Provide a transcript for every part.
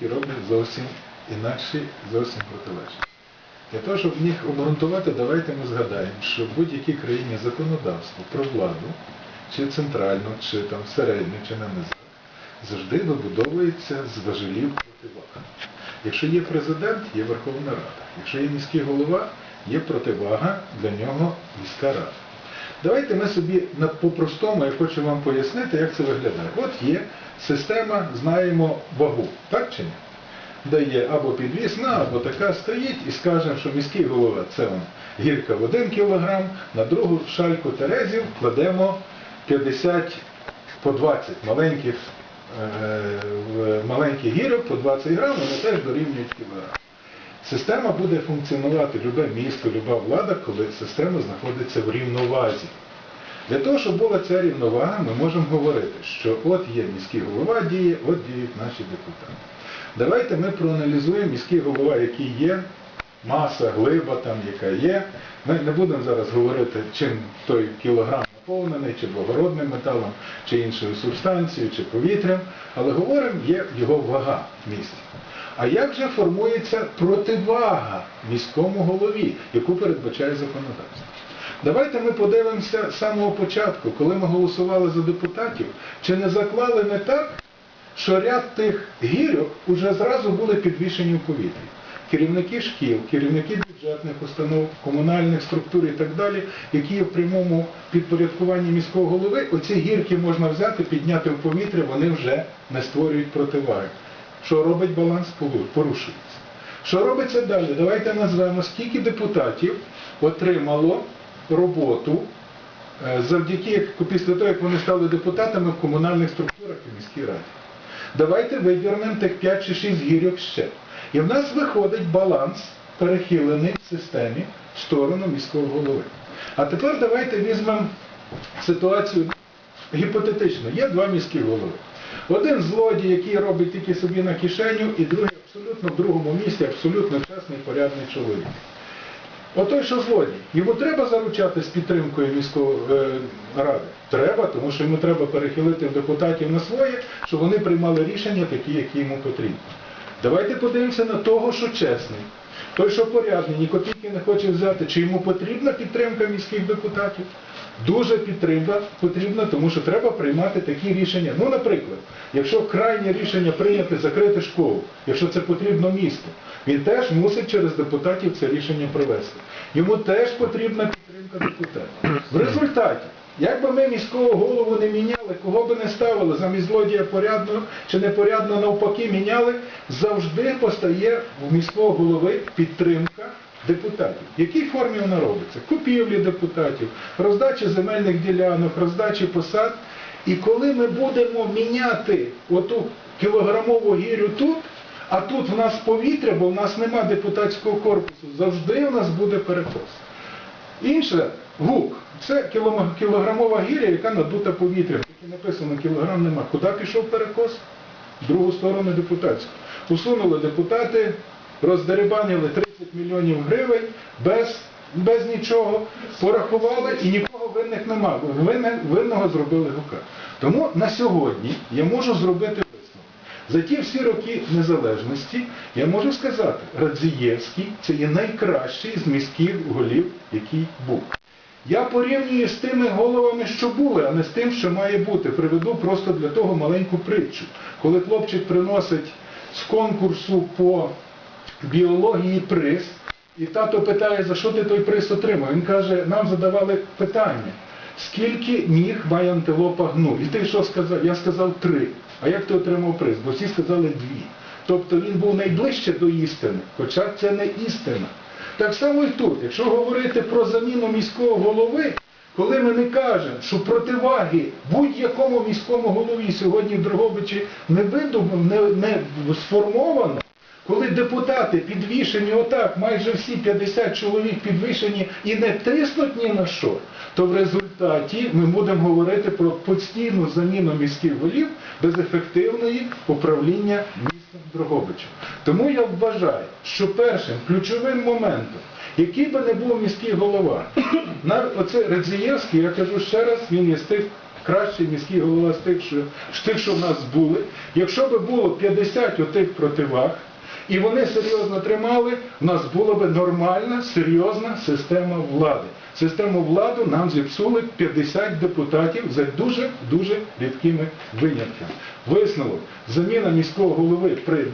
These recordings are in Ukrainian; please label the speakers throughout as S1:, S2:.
S1: які роблять зовсім інакші, зовсім протилежні. Для того, щоб їх обґрунтувати, давайте ми згадаємо, що в будь-якій країні законодавство про владу, чи центральну, чи там середню, чи на низах, завжди вибудовується з важелів противаг. Якщо є президент, є Верховна Рада. Якщо є міський голова, є противага для нього міська рада. Давайте ми собі по-простому, я хочу вам пояснити, як це виглядає. От є система, знаємо вагу, так чи ні? Де є або підвісна, або така стоїть, і скажемо, що міський голова це гірка в 1 кг, на другу шальку терезів кладемо 50 по 20 маленьких, е, маленьких гірок по 20 грам, вони теж дорівнюють кілограм. Система буде функціонувати, любе місто, люба влада, коли система знаходиться в рівновазі. Для того, щоб була ця рівновага, ми можемо говорити, що от є міський голова діє, от діють наші депутати. Давайте ми проаналізуємо міський голова, який є, маса, глиба там, яка є. Ми не будемо зараз говорити, чим той кілограм наповнений, чи благородним металом, чи іншою субстанцією, чи повітрям, але говоримо, є його вага в місті. А як же формується противага міському голові, яку передбачає законодавство? Давайте ми подивимося з самого початку, коли ми голосували за депутатів, чи не заклали ми так, що ряд тих гірок уже зразу були підвішені в повітрі. Керівники шкіл, керівники бюджетних установ, комунальних структур і так далі, які в прямому підпорядкуванні міського голови, оці гірки можна взяти, підняти в повітря, вони вже не створюють противаги. Що робить баланс? Порушується. Що робиться далі? Давайте назвемо, скільки депутатів отримало роботу е, завдяки після того, як вони стали депутатами в комунальних структурах і міській раді. Давайте виберемо тих 5 чи 6 гірок ще. І в нас виходить баланс перехилений в системі в сторону міського голови. А тепер давайте візьмемо ситуацію гіпотетично. Є два міські голови. Один злодій, який робить тільки собі на кишеню, і другий абсолютно в другому місці, абсолютно чесний, порядний чоловік. Отой, що злодій, йому треба заручати з підтримкою міської е, ради? Треба, тому що йому треба перехилити депутатів на своє, щоб вони приймали рішення такі, які йому потрібні. Давайте подивимося на того, що чесний. Той, що порядний, ні не хоче взяти, чи йому потрібна підтримка міських депутатів? Дуже підтримка потрібна, тому що треба приймати такі рішення. Ну, наприклад, якщо крайнє рішення прийняти закрити школу, якщо це потрібно місту, він теж мусить через депутатів це рішення провести. Йому теж потрібна підтримка депутатів. В результаті, як би ми міського голову не міняли, кого би не ставили замість злодія порядного чи непорядно навпаки міняли, завжди постає в міського голови підтримка депутатів. В якій формі вона робиться? Купівлі депутатів, роздачі земельних ділянок, роздачі посад. І коли ми будемо міняти оту кілограмову гірю тут, а тут в нас повітря, бо в нас нема депутатського корпусу, завжди в нас буде перекос. Інше гук. Це кілограмова гіря, яка надута повітрям. Тільки написано, кілограм нема. Куди пішов перекос? В другу сторону депутатську. Усунули депутати, роздерибанили 30 мільйонів гривень без, без нічого, порахували і нікого винних нема. Винне- Винного зробили гука. Тому на сьогодні я можу зробити висновок. За ті всі роки незалежності я можу сказати, Радзієвський це є найкращий з міських голів, який був. Я порівнюю з тими головами, що були, а не з тим, що має бути. Приведу просто для того маленьку притчу. Коли хлопчик приносить з конкурсу по біології приз, і тато питає, за що ти той приз отримав. Він каже, нам задавали питання, скільки ніг має антилопа гну. І ти що сказав? Я сказав три. А як ти отримав приз? Бо всі сказали дві. Тобто він був найближче до істини, хоча це не істина. Так само і тут, якщо говорити про заміну міського голови, коли ми не кажемо, що противаги будь-якому міському голові сьогодні в Дрогобичі не видумано, не, не сформовано, коли депутати підвішені отак, майже всі 50 чоловік підвішені і не тиснуть ні на що, то в результаті ми будемо говорити про постійну заміну міських голів без ефективної управління містом Дрогобичем. Тому я вважаю, що першим ключовим моментом, який би не був міський голова, оце Радзієвський, я кажу ще раз, він є з тих кращий міський голова з тих, що, з тих, що в нас були. Якщо би було 50 отих противаг, і вони серйозно тримали, в нас була би нормальна, серйозна система влади. Систему влади нам зіпсули 50 депутатів за дуже-дуже рідкими винятками. Висновок, заміна міського голови при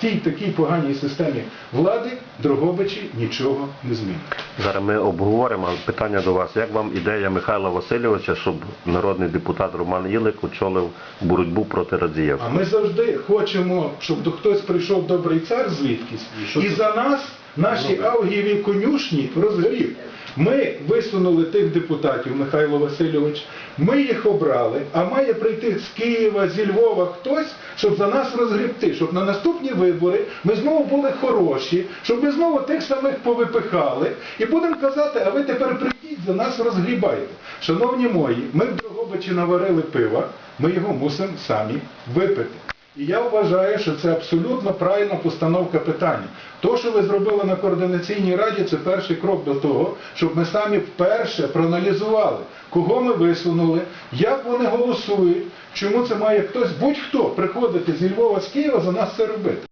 S1: тій такій поганій системі влади Дрогобичі нічого не змінить.
S2: Зараз ми обговоримо питання до вас. Як вам ідея Михайла Васильовича, щоб народний депутат Роман Ілик очолив боротьбу проти Радзієв?
S1: А ми завжди хочемо, щоб хтось прийшов добрий цар звідкись, і за нас наші авгієві конюшні розгрів. Ми висунули тих депутатів, Михайло Васильович, ми їх обрали, а має прийти з Києва, зі Львова хтось, щоб за нас розгребти, щоб на наступні вибори ми знову були хороші, щоб ми знову тих самих повипихали, і будемо казати, а ви тепер прийдіть, за нас розгрібайте. Шановні мої, ми в Дрогобичі наварили пива, ми його мусимо самі випити. І я вважаю, що це абсолютно правильна постановка питання. То, що ви зробили на координаційній раді, це перший крок до того, щоб ми самі вперше проаналізували, кого ми висунули, як вони голосують, чому це має хтось, будь-хто приходити зі Львова з Києва за нас це робити.